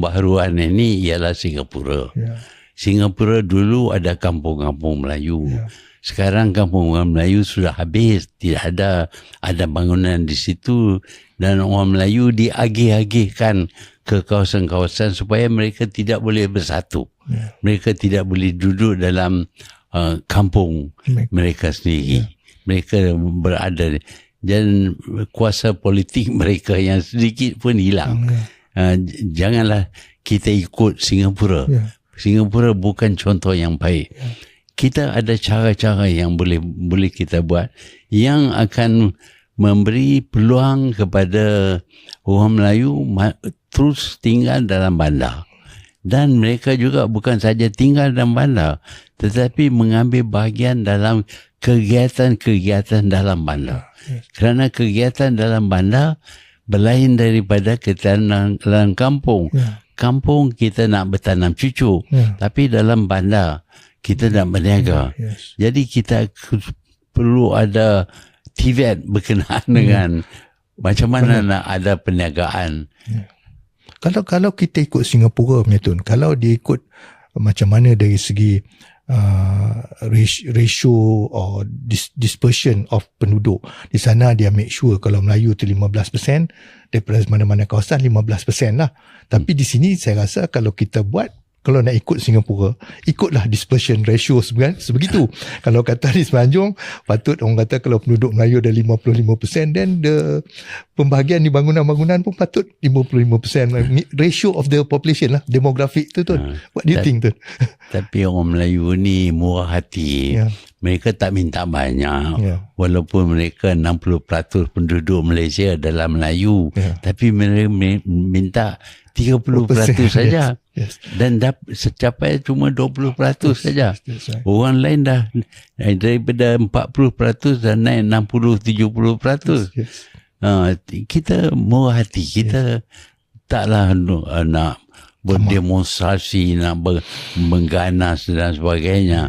pembaharuan ini ialah Singapura. Ya. Singapura dulu ada kampung-kampung Melayu. Ya. Sekarang kampung Melayu sudah habis, tidak ada ada bangunan di situ dan orang Melayu diagih-agihkan ke kawasan-kawasan supaya mereka tidak boleh bersatu. Ya. Mereka tidak boleh duduk dalam uh, kampung Mereka- mereka sendiri. Mereka berada dan kuasa politik mereka yang sedikit pun hilang. Ya. Uh, janganlah kita ikut Singapura. Ya. Singapura bukan contoh yang baik. Kita ada cara-cara yang boleh boleh kita buat yang akan memberi peluang kepada orang Melayu terus tinggal dalam bandar. Dan mereka juga bukan saja tinggal dalam bandar tetapi mengambil bahagian dalam kegiatan-kegiatan dalam bandar. Kerana kegiatan dalam bandar berlain daripada kegiatan dalam kampung Ya. kampung kita nak bertanam cucu Ya. tapi dalam bandar kita nak berniaga Yes. jadi kita perlu ada TVET berkenaan Hmm. dengan macam mana nak ada perniagaan Kalau kalau kita ikut Singapura punya kalau dia ikut macam mana dari segi uh, ratio or dis- dispersion of penduduk. Di sana dia make sure kalau Melayu tu 15%, daripada mana-mana kawasan 15% lah. Tapi di sini saya rasa kalau kita buat kalau nak ikut Singapura, ikutlah dispersion ratio sebegitu. sebegitu. kalau kata di Semenanjung, patut orang kata kalau penduduk Melayu ada 55%, then the pembahagian di bangunan-bangunan pun patut 55%. Ratio of the population lah, demographic tu tu. Ha. What do you That- think tu? Tapi orang Melayu ni murah hati Ya. mereka tak minta banyak Ya. walaupun mereka 60% penduduk Malaysia adalah Melayu Ya. tapi mereka mi- minta 30% saja Yes. dan dap, secapai cuma 20% saja That's right. Orang lain dah eh, daripada 40% dah naik 60-70%. Yes. Uh, kita murah hati. Kita taklah nu- uh, nak berdemonstrasi, nak ber, mengganas dan sebagainya.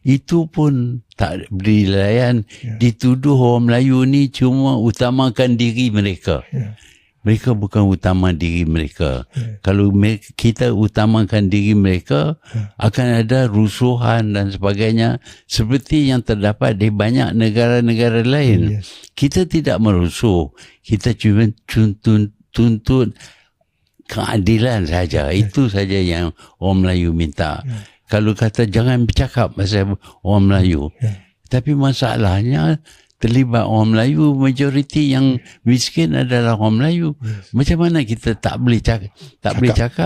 Itu pun tak dilayan. Dituduh orang Melayu ni cuma utamakan diri mereka. Ya. Mereka bukan utama diri mereka. Ya. Kalau me- kita utamakan diri mereka, akan ada rusuhan dan sebagainya seperti yang terdapat di banyak negara-negara lain. Yes. Kita tidak merusuh. Kita cuma tuntut, tuntut keadilan saja. Itu saja yang orang Melayu minta. Kalau kata jangan bercakap pasal orang Melayu. Ya. Tapi masalahnya terlibat orang Melayu majoriti yang miskin adalah orang Melayu. Macam mana kita tak boleh cakap tak boleh cakap